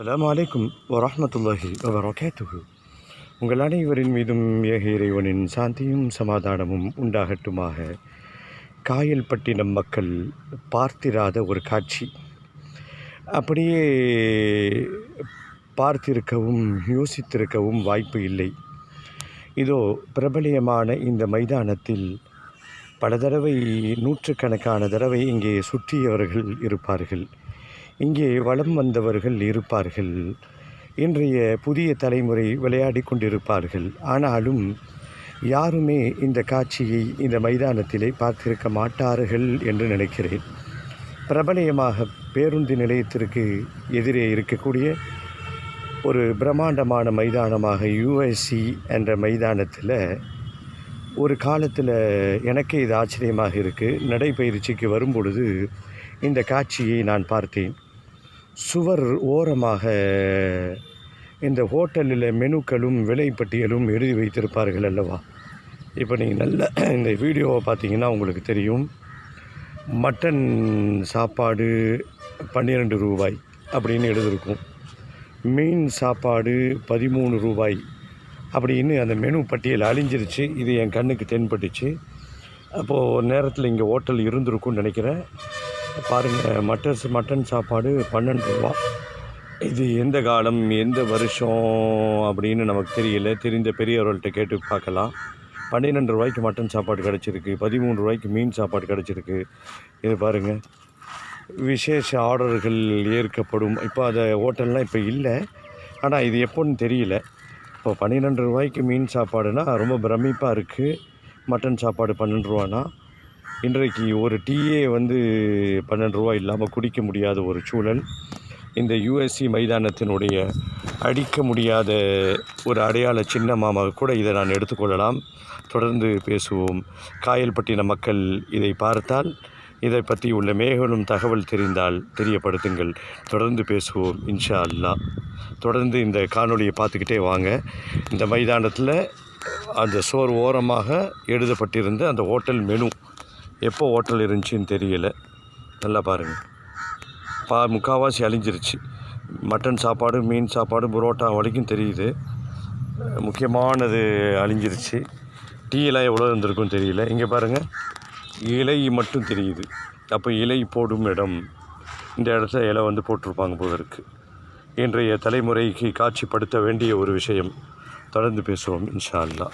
அலாம் அலைக்கும் வரமத்துல்லாஹி வபரகாத்துஹு. உங்கள் அனைவரின் மீதும் ஏக இறைவனின் சாந்தியும் சமாதானமும் உண்டாகட்டுமாக. காயல்பட்டினம் மக்கள் பார்த்திராத ஒரு காட்சி. அப்படியே பார்த்திருக்கவும் யோசித்திருக்கவும் வாய்ப்பு இல்லை. இதோ பிரபலியமான இந்த மைதானத்தில் பல தடவை நூற்றுக்கணக்கான தடவை இங்கே சுற்றியவர்கள் இருப்பார்கள். இங்கே வலம் வந்தவர்கள் இருப்பார்கள். இன்றைய புதிய தலைமுறை விளையாடி கொண்டிருப்பார்கள். ஆனாலும் யாருமே இந்த காட்சியை இந்த மைதானத்திலே பார்த்திருக்க மாட்டார்கள் என்று நினைக்கிறேன். பிரபலயமாக பேருந்து நிலையத்திற்கு எதிரே இருக்கக்கூடிய ஒரு பிரம்மாண்டமான மைதானமாக யுஎஸ்சி என்ற மைதானத்தில் ஒரு காலத்தில் எனக்கே இது ஆச்சரியமாக இருக்குது நடைப்பயிற்சிக்கு வரும்பொழுது இந்த காட்சியை நான் பார்த்தேன். சுவர் ஓரமாக இந்த ஹோட்டலில் மெனுக்களும் விலைப்பட்டியலும் எழுதி வைத்திருப்பார்கள் அல்லவா? இப்போ நீங்கள் நல்ல இந்த வீடியோவை பார்த்தீங்கன்னா உங்களுக்கு தெரியும். மட்டன் சாப்பாடு பன்னிரெண்டு ரூபாய் அப்படின்னு எழுதியிருக்கும். மீன் சாப்பாடு பதிமூணு ரூபாய் அப்படின்னு அந்த மெனு பட்டியல் அழிஞ்சிருச்சு. இது என் கண்ணுக்கு தென்பட்டுச்சு. அப்போது நேரத்தில் இங்கே ஹோட்டல் இருந்திருக்கும்னு நினைக்கிறேன். பாருங்கள் மட்டன்ஸ் மட்டன் சாப்பாடு பன்னெண்டு ரூபா. இது எந்த காலம் எந்த வருஷம் அப்படின்னு நமக்கு தெரியல. தெரிந்த பெரியவர்கள்ட்ட கேட்டு பார்க்கலாம். பன்னிரெண்டு ரூபாய்க்கு மட்டன் சாப்பாடு கிடச்சிருக்கு. பதிமூணு ரூபாய்க்கு மீன் சாப்பாடு கிடச்சிருக்கு. இது பாருங்கள் விசேஷ ஆர்டர்கள் ஏற்கப்படும். இப்போ அதை ஹோட்டல்லாம் இப்போ இல்லை. ஆனால் இது எப்போன்னு தெரியல. இப்போ பன்னிரெண்டு ரூபாய்க்கு மீன் சாப்பாடுனா ரொம்ப பிரமிப்பாக இருக்குது மட்டன் சாப்பாடு பன்னெண்டு ரூபானா? இன்றைக்கு ஒரு டீயே வந்து பன்னெண்டு ரூபா இல்லாமல் குடிக்க முடியாத ஒரு சூழல். இந்த யூஎஸ்சி மைதானத்தினுடைய அடிக்க முடியாத ஒரு அடையாள சின்னமாக கூட இதை நான் எடுத்துக்கொள்ளலாம். தொடர்ந்து பேசுவோம். காயல்பட்டின மக்கள் இதை பார்த்தால் இதை பற்றி உள்ள மேகனும் தகவல் தெரிந்தால் தெரியப்படுத்துங்கள். தொடர்ந்து பேசுவோம் இன்ஷா அல்லாஹ் தொடர்ந்து இந்த காணொலியை பார்த்துக்கிட்டே வாங்க. இந்த மைதானத்தில் அந்த சோர் ஓரமாக எழுதப்பட்டிருந்த அந்த ஹோட்டல் மெனு எப்போ ஹோட்டல் இருந்துச்சுன்னு தெரியல. நல்லா பாருங்கள் பா முக்கால்வாசி அழிஞ்சிருச்சு. மட்டன் சாப்பாடு மீன் சாப்பாடு புரோட்டா வரைக்கும் தெரியுது. முக்கியமானது அழிஞ்சிருச்சு. டீயெல்லாம் எவ்வளோ இருந்திருக்கும் தெரியல. இங்கே பாருங்கள் இலை மட்டும் தெரியுது. அப்போ இலை போடும் இடம். இந்த இடத்துல இலை வந்து போட்டிருப்பாங்க போல இருக்குது இன்றைய தலைமுறைக்கு காட்சிப்படுத்த வேண்டிய ஒரு விஷயம். தொடர்ந்து பேசுவோம் இன்ஷா அல்லா